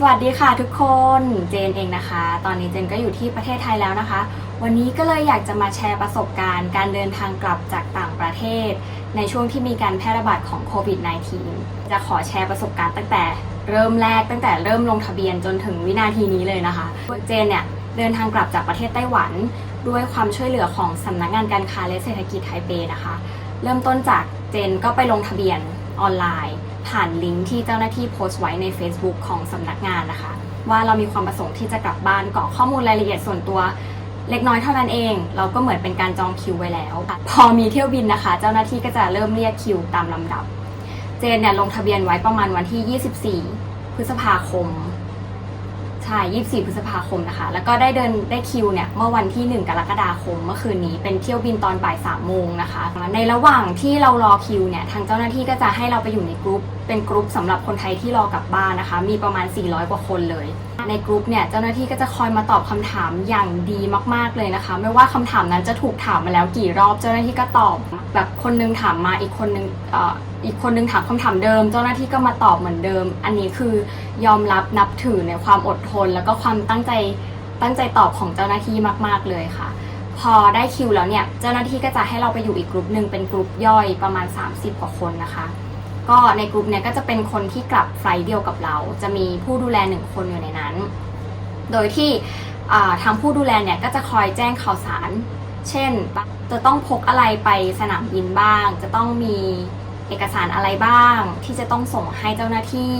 สวัสดีค่ะทุกคนเจนเองนะคะ ตอนนี้เจนก็อยู่ที่ประเทศไทยแล้วนะคะ วันนี้ก็เลยอยากจะมาแชร์ประสบการณ์ การเดินทางกลับจากต่างประเทศ ในช่วงที่มีการแพร่ระบาดของโควิด -19 จะขอแชร์ประสบการณ์ตั้งแต่เริ่มแรกตั้งแต่เริ่มลงทะเบียนจนถึงวินาทีนี้เลยนะคะเจนเนี่ยเดินทางกลับจากประเทศไต้หวัน ด้วยความช่วยเหลือของสำนักงานการค้าและเศรษฐกิจไทเปนะคะ เริ่มต้นจากเจนก็ไปลงทะเบียนออนไลน์ ผ่านลิงก์ที่เจ้าหน้าที่โพสต์ไว้ใน Facebook ของสำนักงานนะคะ ว่าเรามีความประสงค์ที่จะกลับบ้านกรอกข้อมูลรายละเอียดส่วนตัวเล็กน้อยเท่านั้นเอง เราก็เหมือนเป็นการจองคิวไว้แล้ว พอมีเที่ยวบินนะคะ เจ้าหน้าที่ก็จะเริ่มเรียกคิวตามลำดับ เจนเนี่ยลงทะเบียนไว้ประมาณวันที่ 24 พฤษภาคม ใช่24 พฤษภาคมนะคะ แล้วก็ได้เดินได้คิวเนี่ยเมื่อวันที่ 1 กรกฎาคมเมื่อคืนนี้เป็นเที่ยวบินตอนบ่าย3โมงนะคะ ในระหว่างที่เรารอคิวเนี่ยทางเจ้าหน้าที่ก็จะให้เราไปอยู่ในกรุ๊ปเป็นกรุ๊ปสำหรับคนไทยที่รอกลับบ้านนะคะ มีประมาณ 400 กว่าคนเลย ในกรุ๊ปเนี่ยเจ้าหน้าที่ก็จะคอยมาตอบคำถามอย่างดีมาก ๆเลยนะคะ ไม่ว่าคำถามนั้นจะถูกถามมาแล้วกี่รอบเจ้าหน้าที่ก็ตอบ แบบคนนึงถามมาอีกคนนึงเอ่ออีกคนนึงถามคำถามเดิม เจ้าหน้าที่ก็มาตอบเหมือนเดิม อันนี้คือยอมรับนับถือในความอดทน แล้วก็ความตั้งใจตั้งใจตอบของเจ้าหน้าที่มาก ๆเลยค่ะ พอได้คิวแล้วเนี่ยเจ้าหน้าที่ก็จะให้เราไปอยู่อีกกลุ่มหนึ่งเป็นกลุ่มย่อยประมาณ 30 กว่าคนนะคะ ก็ในกลุ่มเนี่ยก็จะเป็นคนที่กลับไฟล์เดียวกับเรา จะมีผู้ดูแลหนึ่งคนอยู่ในนั้น โดยที่ทางผู้ดูแลเนี่ยก็จะคอยแจ้งข่าวสาร เช่น จะต้องพกอะไรไปสนามบินบ้าง จะต้องมีเอกสารอะไรบ้าง ที่จะต้องส่งให้เจ้าหน้าที่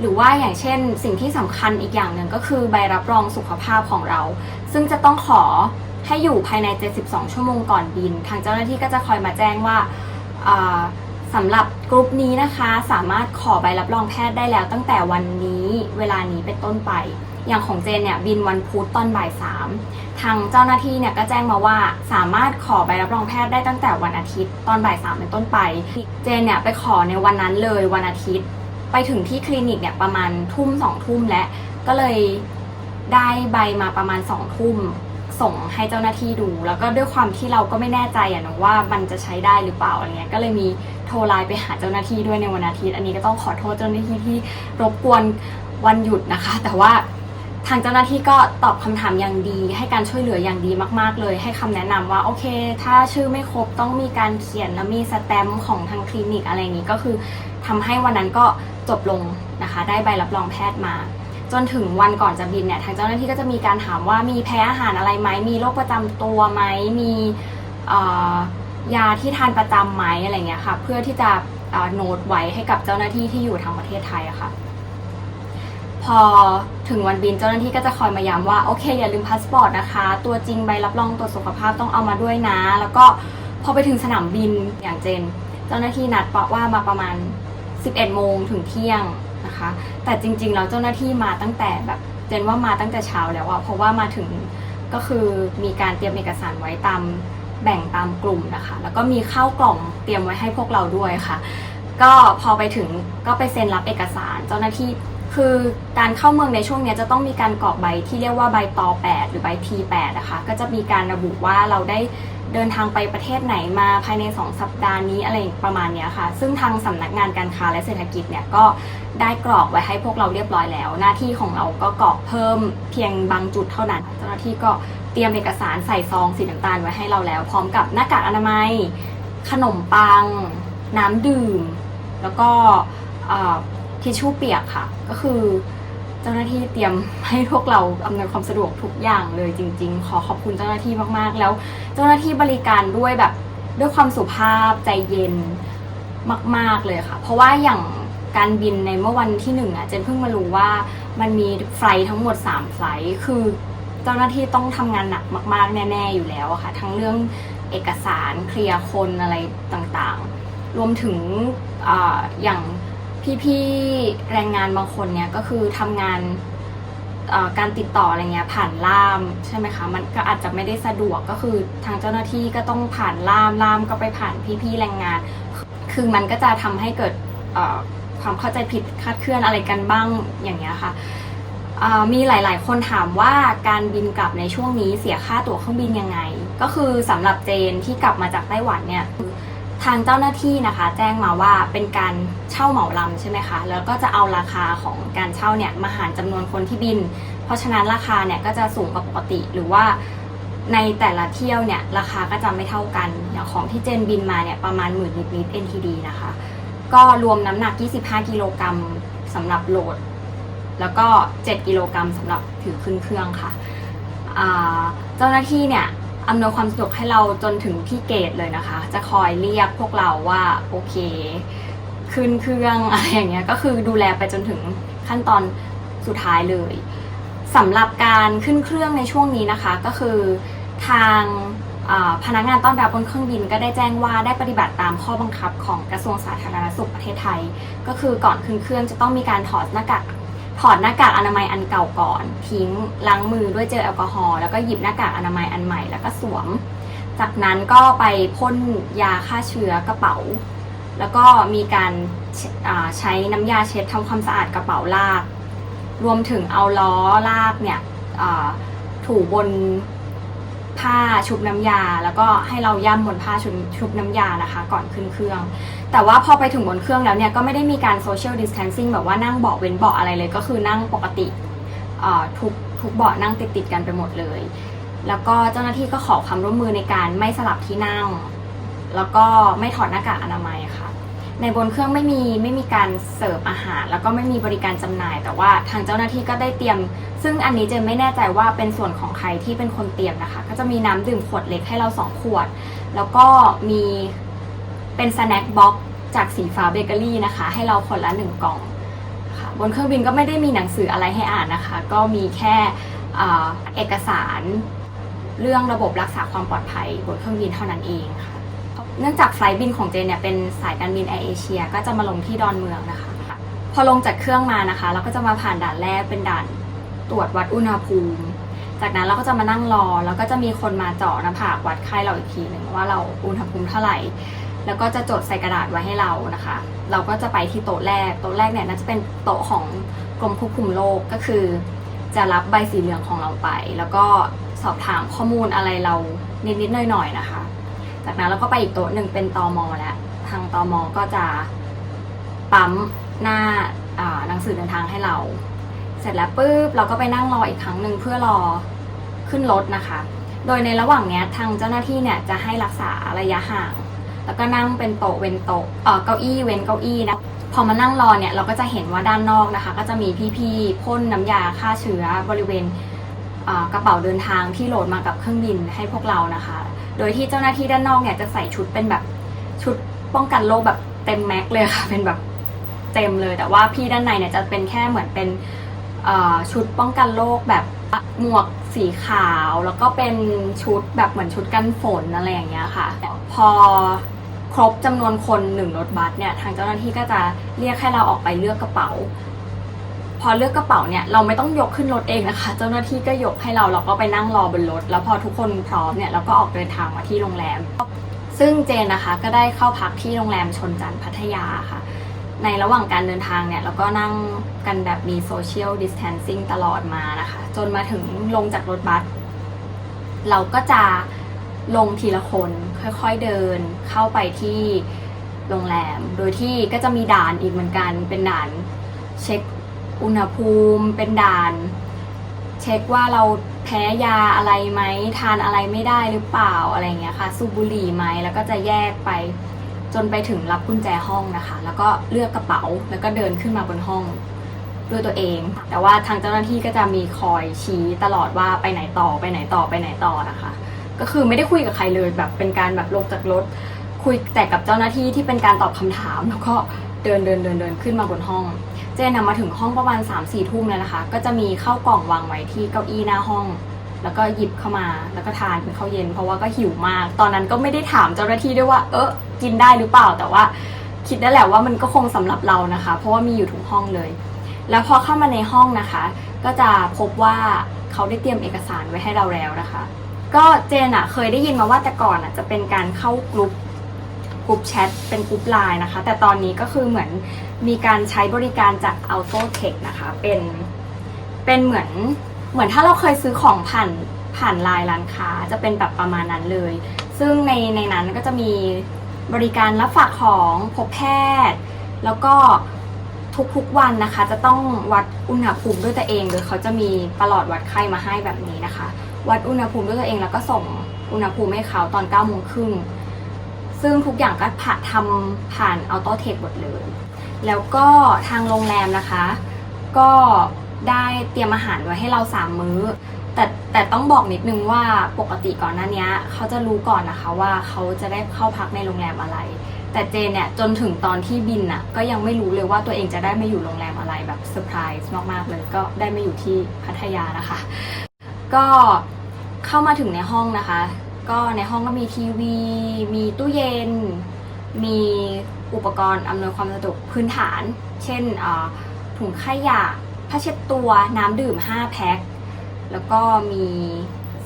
หรือว่าอย่างเช่น สิ่งที่สำคัญอีกอย่างหนึ่งก็คือใบรับรองสุขภาพของเรา ซึ่งจะต้องขอให้อยู่ภายใน 72 ชั่วโมงก่อนบิน ทางเจ้าหน้าที่ก็จะคอยมาแจ้งว่าอ่า สำหรับกลุ่มนี้นะคะสามารถขอใบรับรองแพทย์ได้แล้วตั้งแต่วันนี้เวลานี้เป็นต้นไป อย่างของเจนเนี่ยบินวันพุธตอนบ่ายสามทางเจ้าหน้าที่เนี่ยก็แจ้งมาว่าสามารถขอใบรับรองแพทย์ได้ตั้งแต่วันอาทิตย์ตอนบ่ายสามเป็นต้นไป เจนเนี่ยไปขอในวันนั้นเลยวันอาทิตย์ ไปถึงที่คลินิกเนี่ยประมาณทุ่มสองทุ่มและก็เลยได้ใบมาประมาณสองทุ่ม ส่งให้เจ้าหน้าที่ดู แล้วก็ด้วยความที่เราก็ไม่แน่ใจอะเนาะว่ามันจะใช้ได้หรือเปล่าอะไรเงี้ยก็เลยมีโทรไลน์ไปหาเจ้าหน้าที่ด้วยในวันอาทิตย์ อันนี้ก็ต้องขอโทษเจ้าหน้าที่ที่รบกวนวันหยุดนะคะ แต่ว่าทางเจ้าหน้าที่ก็ตอบคำถามอย่างดี ให้การช่วยเหลืออย่างดีมากๆ เลย ให้คำแนะนำว่าโอเค ถ้าชื่อไม่ครบต้องมีการเขียนแล้วมีสแตมป์ของทางคลินิกอะไรอย่างนี้ก็คือทำให้วันนั้นก็จบลงนะคะ ได้ใบรับรองแพทย์มา จนถึงวันก่อนจะบินเนี่ยทางเจ้าหน้าที่ก็จะมีการถามว่ามีแพ้อาหารอะไรไหมมีโรคประจำตัวไหมมียาที่ทานประจำไหมอะไรเงี้ยค่ะ เพื่อที่จะโน้ตไว้ให้กับเจ้าหน้าที่ที่อยู่ทางประเทศไทยอะค่ะ พอถึงวันบินเจ้าหน้าที่ก็จะคอยมาย้ำว่าโอเคอย่าลืมพาสปอร์ตนะคะ ตัวจริงใบรับรองตัวจสุขภาพต้องเอามาด้วยนะ แล้วก็พอไปถึงสนามบินอย่างเจน เจ้าหน้าที่นัดบอกว่ามาประมาณ 11โมงถึงเที่ยง นะคะ แต่จริงๆแล้วเจ้าหน้าที่มาตั้งแต่แบบเจนว่ามาตั้งแต่เช้าแล้วอะเพราะว่ามาถึงก็คือมีการเตรียมเอกสารไว้ตามแบ่งตามกลุ่มนะคะ แล้วก็มีข้าวกล่องเตรียมไว้ให้พวกเราด้วยค่ะ ก็พอไปถึงก็ไปเซ็นรับเอกสารเจ้าหน้าที่ คือการเข้าเมืองในช่วงนี้จะต้องมีการกรอกใบที่เรียกว่าใบตอ8หรือใบ T8 นะคะก็จะมีการระบุว่าเราได้เดินทางไปประเทศไหนมาภายใน 2 สัปดาห์นี้อะไรประมาณนี้ค่ะ ซึ่งทางสำนักงานการค้าและเศรษฐกิจเนี่ยก็ได้กรอกไว้ให้พวกเราเรียบร้อยแล้ว หน้าที่ของเราก็กรอกเพิ่มเพียงบางจุดเท่านั้น เจ้าหน้าที่ก็เตรียมเอกสารใส่ซองสีน้ำตาลไว้ให้เราแล้ว พร้อมกับหน้ากากอนามัย ขนมปัง น้ำดื่ม แล้วก็ ทิชชู่เปียกค่ะ ก็คือเจ้าหน้าที่เตรียมให้พวกเราอำนวยความสะดวกทุกอย่างเลยจริง ๆ ขอขอบคุณเจ้าหน้าที่มากๆ แล้วเจ้าหน้าที่บริการด้วยแบบด้วยความสุภาพใจเย็นมาก ๆเลยค่ะ เพราะว่าอย่างการบินในเมื่อวันที่หนึ่งอะเจนเพิ่งมารู้ว่ามันมีไฟลท์ทั้งหมด 3 ไฟล์คือเจ้าหน้าที่ต้องทำงานหนักมาก ๆ แน่ ๆ อยู่แล้วอะค่ะ ทั้งเรื่องเอกสารเคลียร์คนอะไรต่างๆ รวมถึงอาอย่าง พี่ๆแรงงานบางคนเนี่ยก็คือทำงานการติดต่ออะไรเงี้ยผ่านล่ามใช่ไหมคะมันก็อาจจะไม่ได้สะดวกก็คือทางเจ้าหน้าที่ก็ต้องผ่านล่ามล่ามก็ไปผ่านพี่ๆแรงงาน คือมันก็จะทำให้เกิดความเข้าใจผิดคาดเคลื่อนอะไรกันบ้างอย่างเงี้ยค่ะอ่ามีหลายๆ คนถามว่าการบินกลับในช่วงนี้เสียค่าตั๋วเครื่องบินยังไง ก็คือสำหรับเจนที่กลับมาจากไต้หวันเนี่ย ทางเจ้าหน้าที่นะคะ แจ้งมาว่าเป็นการเช่าเหมาลำใช่ไหมคะ แล้วก็จะเอาราคาของการเช่าเนี่ยมาหารจำนวนคนที่บิน เพราะฉะนั้นราคาเนี่ยก็จะสูงกว่าปกติหรือว่าในแต่ละเที่ยวเนี่ยราคาก็จะไม่เท่ากันอย่างของที่เจนบินมาเนี่ยประมาณหมื่นนิดๆ NTD นะคะ ก็รวมน้ำหนัก 25 กิโลกรัมสำหรับโหลด แล้วก็ 7 กิโลกรัมสำหรับถือขึ้นเครื่องค่ะอ่าเจ้าหน้าที่เนี่ย อำนวยความสะดวกให้เราจนถึงที่เกตเลยนะคะ จะคอยเรียกพวกเราว่าโอเค ขึ้นเครื่องอะไรอย่างเงี้ยก็คือดูแลไปจนถึงขั้นตอนสุดท้ายเลยสำหรับการขึ้นเครื่องในช่วงนี้นะคะ ก็คือทางพนักงานต้อนรับบนเครื่องบินก็ได้แจ้งว่าได้ปฏิบัติตามข้อบังคับของกระทรวงสาธารณสุขประเทศไทย ก็คือก่อนขึ้นเครื่องจะต้องมีการถอดหน้ากาก ถอดหน้ากากอนามัยอันเก่าก่อน ทิ้งล้างมือด้วยเจลแอลกอฮอล์แล้วก็หยิบหน้ากากอนามัยอันใหม่แล้วก็สวม จากนั้นก็ไปพ่นยาฆ่าเชื้อกระเป๋า แล้วก็มีการใช้น้ำยาเช็ดทำความสะอาดกระเป๋าลาก รวมถึงเอาล้อลากเนี่ยถูบนผ้าชุบน้ำยา แล้วก็ให้เราย่ำบนผ้าชุบชุบน้ำยานะคะ ก่อนขึ้นเครื่อง แต่ว่าพอไปถึงบนเครื่องแล้วเนี่ยก็ไม่ได้มีการ social distancing แบบว่านั่งเบาะเว้นเบาะอะไรเลย ก็คือนั่งปกติทุกทุกเบาะนั่งติดติดกันไปหมดเลย แล้วก็เจ้าหน้าที่ก็ขอความร่วมมือในการไม่สลับที่นั่ง แล้วก็ไม่ถอดหน้ากากอนามัยค่ะ ในบนเครื่องไม่มีไม่มีการเสิร์ฟอาหาร แล้วก็ไม่มีบริการจำหน่าย แต่ว่าทางเจ้าหน้าที่ก็ได้เตรียม ซึ่งอันนี้เจนไม่แน่ใจว่าเป็นส่วนของใครที่เป็นคนเตรียมนะคะ ก็จะมีน้ำดื่มขวดเล็กให้เราสองขวด แล้วก็มี เป็นสแน็คบ็อกจากสีฟ้าเบเกอรี่นะคะ ให้เราคนละหนึ่งกล่องค่ะบนเครื่องบินก็ไม่ได้มีหนังสืออะไรให้อ่านนะคะ ก็มีแค่อเอกสารเรื่องระบบรักษาความปลอดภัยบนเครื่องบินเท่านั้นเองค่ะเนื่องจากไฟล์บินของเจนเนี่ยเป็นสายการบินแอร์เอเชียก็จะมาลงที่ดอนเมืองนะคะ พอลงจากเครื่องมานะคะ เราก็จะมาผ่านด่านแรกเป็นด่านตรวจวัดอุณหภูมิ จากนั้นเราก็จะมานั่งรอ แล้วก็จะมีคนมาเจาะหน้าผากวัดไข้เราอีกทีหนึ่งว่าเราอุณหภูมิเท่าไหร่ แล้วก็จะจดใส่กระดาษไว้ให้เรานะคะ เราก็จะไปที่โต๊ะแรก โต๊ะแรกเนี่ยน่าจะเป็นโต๊ะของกรมควบคุมโรคก็คือ จะรับใบสีเหลืองของเราไป แล้วก็สอบถามข้อมูลอะไรเรานิดๆหน่อยๆนะคะ จากนั้นเราก็ไปอีกโต๊ะหนึ่งเป็นตอมอแล้ว ทางตอมอก็จะปั๊มหน้าอ่าหนังสือเดินทางให้เรา เสร็จแล้วปุ๊บเราก็ไปนั่งรออีกครั้งหนึ่งเพื่อรอขึ้นรถนะคะ โดยในระหว่างนี้ทางเจ้าหน้าที่เนี่ยจะให้รักษาระยะห่าง แล้วก็นั่งเป็นโต๊ะเว้นโต๊ะเอ่อเก้าอี้เว้นเก้าอี้นะพอมานั่งรอเนี่ยเราก็จะเห็นว่าด้านนอกนะคะ ก็จะมีพี่ๆพ่นน้ำยาฆ่าเชื้อบริเวณกระเป๋าเดินทางที่โหลดมากับเครื่องบินให้พวกเรานะคะ โดยที่เจ้าหน้าที่ด้านนอกเนี่ยจะใส่ชุดเป็นแบบชุดป้องกันโรคแบบเต็มแม็กเลยค่ะ เป็นแบบเต็มเลย แต่ว่าพี่ด้านในเนี่ยจะเป็นแค่เหมือนเป็นชุดป้องกันโรคแบบหมวกสีขาว แล้วก็เป็นชุดแบบเหมือนชุดกันฝนอะไรอย่างเงี้ยค่ะ พอ ครบจำนวนคนหนึ่งรถบัสเนี่ยทางเจ้าหน้าที่ก็จะเรียกให้เราออกไปเลือกกระเป๋า พอเลือกกระเป๋าเนี่ยเราไม่ต้องยกขึ้นรถเองนะคะ เจ้าหน้าที่ก็ยกให้เราเราก็ไปนั่งรอบนรถ แล้วพอทุกคนพร้อมเนี่ยเราก็ออกเดินทางมาที่โรงแรม ซึ่งเจนนะคะก็ได้เข้าพักที่โรงแรมชนจันทร์พัทยาค่ะ ในระหว่างการเดินทางเนี่ยเราก็นั่งกันแบบมีโซเชียลดิส a ทนซิ่งตลอดมานะคะ จนมาถึงลงจากรถบัสเราก็จะ ลงทีละคนค่อยๆเดินเข้าไปที่โรงแรม โดยที่ก็จะมีด่านอีกเหมือนกัน เป็นด่านเช็คอุณหภูมิเป็นด่าน เช็คว่าเราแพ้ยาอะไรไหมทานอะไรไม่ได้หรือเปล่าอะไรเงี้ยค่ะ สูบบุหรี่ไหมแล้วก็จะแยกไปจนไปถึงรับกุญแจห้องนะคะ แล้วก็เลือกกระเป๋าแล้วก็เดินขึ้นมาบนห้องด้วยตัวเอง แต่ว่าทางเจ้าหน้าที่ก็จะมีคอยชี้ตลอดว่าไปไหนต่อไปไหนต่อไปไหนต่อนะคะ ก็คือไม่ได้คุยกับใครเลยแบบเป็นการแบบลงจากรถ คุยแต่กับเจ้าหน้าที่ที่เป็นการตอบคำถาม แล้วก็เดินเดินเดินเดินขึ้นมาบนห้อง เจนนะมาถึงห้องประมาณ3ามสี่ทุ่มแล้วนะคะ ก็จะมีข้าวกล่องวางไว้ที่เก้าอี้หน้าห้อง แล้วก็หยิบเข้ามาแล้วก็ทานเป็นข้าวเย็น เพราะว่าก็หิวมาก ตอนนั้นก็ไม่ได้ถามเจ้าหน้าที่ด้วยว่า เออกินได้หรือเปล่าแต่ว่า คิดได้แหละว่ามันก็คงสำหรับเรานะคะ เพราะว่ามีอยู่ทุกห้องเลย แล้วพอเข้ามาในห้องนะคะ ก็จะพบว่าเขาได้เตรียมเอกสารไว้ให้เราแล้วนะคะ ก็เจนอะเคยได้ยินมาว่าแต่ก่อนอะจะเป็นการเข้ากลุ่มกลุ่มแชทเป็นกลุ่มไลน์นะคะ แต่ตอนนี้ก็คือเหมือนมีการใช้บริการจาก Auto Tech นะคะเป็นเป็นเหมือนเหมือนถ้าเราเคยซื้อของผ่านผ่านไลน์ร้านค้าจะเป็นแบบประมาณนั้นเลย ซึ่งในในนั้นก็จะมีบริการรับฝากของพบแพทย์ แล้วก็ทุกๆวันนะคะ จะต้องวัดอุณหภูมิด้วยตัวเองโดยเขาจะมีประหลอดวัดไข้มาให้แบบนี้นะคะ วัดอุณหภูมิด้วยตัวเองแล้วก็ส่งอุณหภูมิให้เขาตอน9ก้าโมงครึ่งซึ่งทุกอย่างก็ผ่าทำผ่านออโตเทคหมดเลย แล้วก็ทางโรงแรมนะคะ ก็ได้เตรียมอาหารไว้ให้เราสามมื้อ แต่แต่ต้องบอกนิดนึงว่าปกติก่อนหน้านี้เขาจะรู้ก่อนนะคะว่าเขาจะได้เข้าพักในโรงแรมอะไร แต่เจนเนี่ยจนถึงตอนที่บินน่ะก็ยังไม่รู้เลยว่าตัวเองจะได้มาอยู่โรงแรมอะไรแบบเซอร์ไพรส์มากๆเลยก็ได้มาอยู่ที่พัทยานะคะ ก็เข้ามาถึงในห้องนะคะ ก็ในห้องก็มีทีวี มีตู้เย็น มีอุปกรณ์อำนวยความสะดวกพื้นฐาน เช่นถุงขยะผ้าเช็ดตัวน้ำดื่ม 5 แพ็ค แล้วก็มี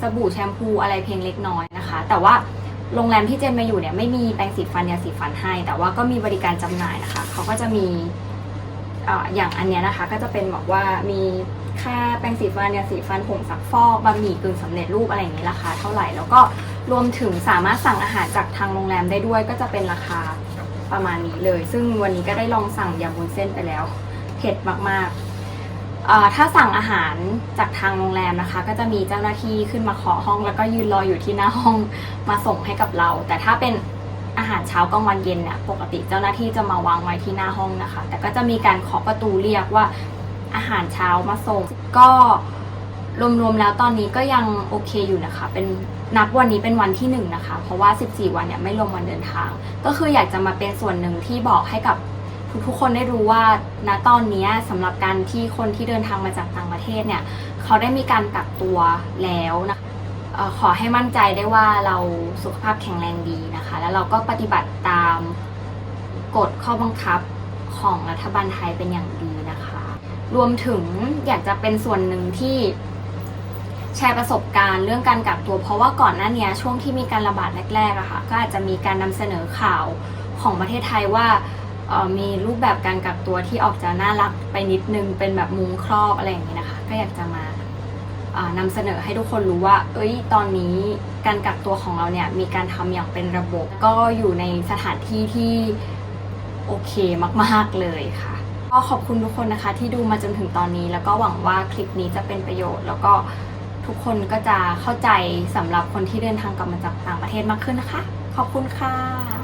สบู่แชมพูอะไรเพียงเล็กน้อยนะคะ แต่ว่าโรงแรมที่เจนมาอยู่เนี่ยไม่มีแปรงสีฟันยาสีฟันให้ แต่ว่าก็มีบริการจำหน่ายนะคะ เขาก็จะมีอออย่างอันเนี้ยนะคะ ก็จะเป็นบอกว่ามี ค่าแปรงสีฟันยาสีฟันผงซักฟอกบะหมี่กึ่งสำเร็จรูปอะไรอย่างนี้ราคาเท่าไหร่ แล้วก็รวมถึงสามารถสั่งอาหารจากทางโรงแรมได้ด้วย ก็จะเป็นราคาประมาณนี้เลย ซึ่งวันนี้ก็ได้ลองสั่งยำวุ้นเส้นไปแล้วเผ็ดมากๆเอ่อถ้าสั่งอาหารจากทางโรงแรมนะคะ ก็จะมีเจ้าหน้าที่ขึ้นมาขอห้อง แล้วก็ยืนรออยู่ที่หน้าห้องมาส่งให้กับเรา แต่ถ้าเป็นอาหารเช้ากลางวันเย็นเนี่ยปกติเจ้าหน้าที่จะมาวางไว้ที่หน้าห้องนะคะ แต่ก็จะมีการเคาะประตูเรียกว่า อาหารเช้ามาส่ง ก็รวมๆแล้วตอนนี้ก็ยังโอเคอยู่นะคะ เป็นนับวันนี้เป็นวันที่หนึ่งนะคะ เพราะว่า 14 วันเนี่ยไม่รวมวันเดินทาง ก็คืออยากจะมาเป็นส่วนหนึ่งที่บอกให้กับทุกๆคนได้รู้ว่าณตอนนี้สำหรับการที่คนที่เดินทางมาจากต่างประเทศเนี่ย เขาได้มีการกักตัวแล้วนะขอให้มั่นใจได้ว่าเราสุขภาพแข็งแรงดีนะคะ แล้วเราก็ปฏิบัติตามกฎข้อบังคับของรัฐบาลไทยเป็นอย่างดีนะคะ รวมถึงอยากจะเป็นส่วนหนึ่งที่แชร์ประสบการณ์เรื่องการกักตัว เพราะว่าก่อนหน้านี้ช่วงที่มีการระบาดแรกๆอะค่ะก็อาจจะมีการนำเสนอข่าวของประเทศไทยว่าออมีรูปแบบการกักตัวที่ออกจะน่ารักไปนิดนึงเป็นแบบมุงครอบอะไรอย่างนี้นะคะ ก็อยากจะมาอ่านำเสนอให้ทุกคนรู้ว่า เอ้ย ตอนนี้การกักตัวของเราเนี่ยมีการทำอย่างเป็นระบบ ก็อยู่ในสถานที่ที่โอเคมาก ๆเลยค่ะ ก็ขอบคุณทุกคนนะคะที่ดูมาจนถึงตอนนี้ แล้วก็หวังว่าคลิปนี้จะเป็นประโยชน์ แล้วก็ทุกคนก็จะเข้าใจสำหรับคนที่เดินทางกลับมาจากต่างประเทศมากขึ้นนะคะ ขอบคุณค่ะ